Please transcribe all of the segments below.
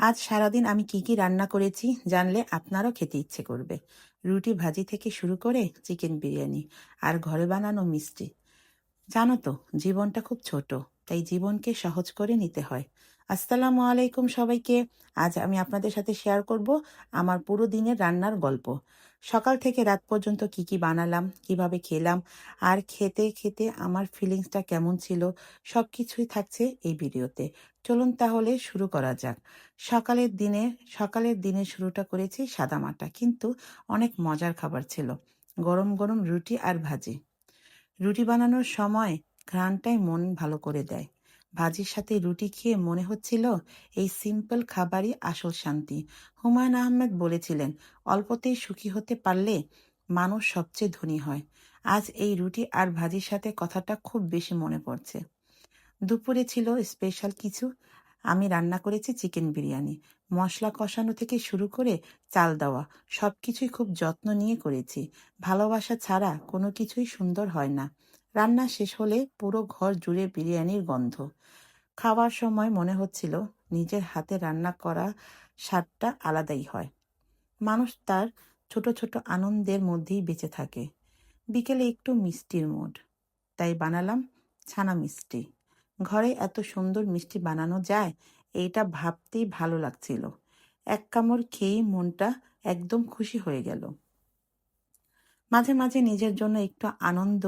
আজ সারাদিন আমি কি কি রান্না করেছি জানলে আপনারও খেতে ইচ্ছে করবে। রুটি ভাজি থেকে শুরু করে চিকেন বিরিয়ানি আর ঘরে বানানো মিষ্টি। জানো তো, জীবনটা খুব ছোট, তাই জীবনকে সহজ করে নিতে হয়। আসসালামু আলাইকুম সবাইকে। আজ আমি আপনাদের সাথে শেয়ার করব আমার পুরো দিনের রান্নার গল্প। সকাল থেকে রাত পর্যন্ত কি কি বানালাম, কীভাবে খেলাম, আর খেতে খেতে আমার ফিলিংসটা কেমন ছিল সব কিছুই থাকছে এই ভিডিওতে। চলুন তাহলে শুরু করা যাক। সকালের দিনে সকালের দিনে শুরুটা করেছি সাদামাটা, কিন্তু অনেক মজার খাবার ছিল। গরম গরম রুটি আর ভাজি। রুটি বানানোর সময় ঘ্রাণটাই মন ভালো করে দেয়। ভাজির সাথে রুটি খেয়ে মনে হচ্ছিল এই সিম্পল খাবারই আসল শান্তি। হুমায়ুন আহমেদ বলেছিলেন, অল্পতেই সুখী হতে পারলে মানুষ সবচেয়ে ধনী হয়। আজ এই রুটি আর ভাজির সাথে কথাটা খুব বেশি মনে পড়ছে। দুপুরে ছিল স্পেশাল কিছু। আমি রান্না করেছি চিকেন বিরিয়ানি। মশলা কষানো থেকে শুরু করে চাল দেওয়া সব কিছুই খুব যত্ন নিয়ে করেছি। ভালোবাসা ছাড়া কোনো কিছুই সুন্দর হয় না। রান্না শেষ হলে পুরো ঘর জুড়ে বিরিয়ানির গন্ধ। খাওয়ার সময় মনে হচ্ছিল নিজের হাতে রান্না করা স্বাদটা আলাদাই হয়। মানুষ তার ছোট ছোট আনন্দের মধ্যেই বেঁচে থাকে। বিকেলে একটু মিষ্টির মুড। তাই বানালাম ছানা মিষ্টি। ঘরে এত সুন্দর মিষ্টি বানানো যায়, এইটা ভাবতেই ভালো লাগছিল। এক কামড় খেয়েই মনটা একদম খুশি হয়ে গেল। মাঝে মাঝে নিজের জন্য একটু আনন্দ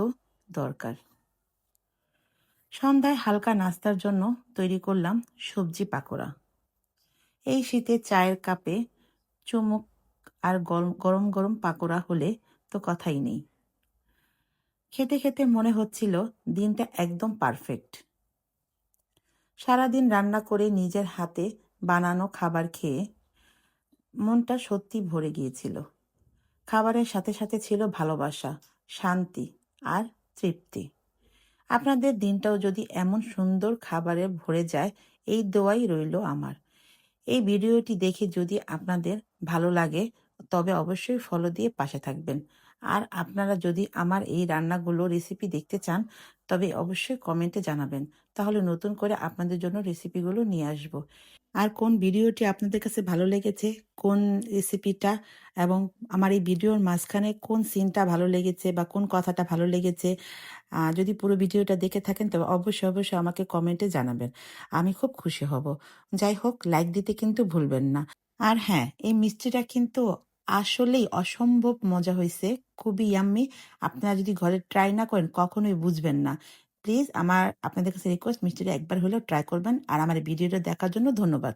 দরকার। সন্ধ্যায় হালকা নাস্তার জন্য তৈরি করলাম সবজি পাকোড়া। এই শীতে চায়ের কাপে চুমুক আর গরম গরম পাকোড়া হলে তো কথাই নেই। খেতে খেতে মনে হচ্ছিল দিনটা একদম পারফেক্ট। সারাদিন রান্না করে নিজের হাতে বানানো খাবার খেয়ে মনটা সত্যি ভরে গিয়েছিল। খাবারের সাথে সাথে ছিল ভালোবাসা, শান্তি আর তৃপ্তি। আপনাদের দিনটাও যদি এমন সুন্দর খাবারে ভরে যায়, এই দোয়াই রইল আমার। এই ভিডিওটি দেখে যদি আপনাদের ভালো লাগে, তবে অবশ্যই ফলো দিয়ে পাশে থাকবেন। আর আপনারা যদি আমার এই রান্নাগুলো রেসিপি দেখতে চান, তবে অবশ্যই কমেন্টে জানাবেন। তাহলে নতুন করে আপনাদের জন্য রেসিপিগুলো নিয়ে আসব। আর কোন ভিডিওটি আপনাদের কাছে ভালো লেগেছে, কোন রেসিপিটা এবং আমার এই ভিডিওর মাঝখানে কোন সিনটা ভালো লেগেছে বা কোন কথাটা ভালো লেগেছে যদি পুরো ভিডিওটা দেখে থাকেন, তবে অবশ্যই অবশ্যই আমাকে কমেন্টে জানাবেন। আমি খুব খুশি হব। যাই হোক লাইক দিতে কিন্তু ভুলবেন না। আর হ্যাঁ এই মিষ্টিটা কিন্তু আসলেই অসম্ভব মজা হয়েছে খুবই ইয়াম্মি আপনারা যদি ঘরে ট্রাই না করেন, কখনোই বুঝবেন না। প্লিজ আমার, আপনাদের কাছে রিকোয়েস্ট মিষ্টিটা একবার হলেও ট্রাই করবেন। আর আমার ভিডিওটা দেখার জন্য ধন্যবাদ।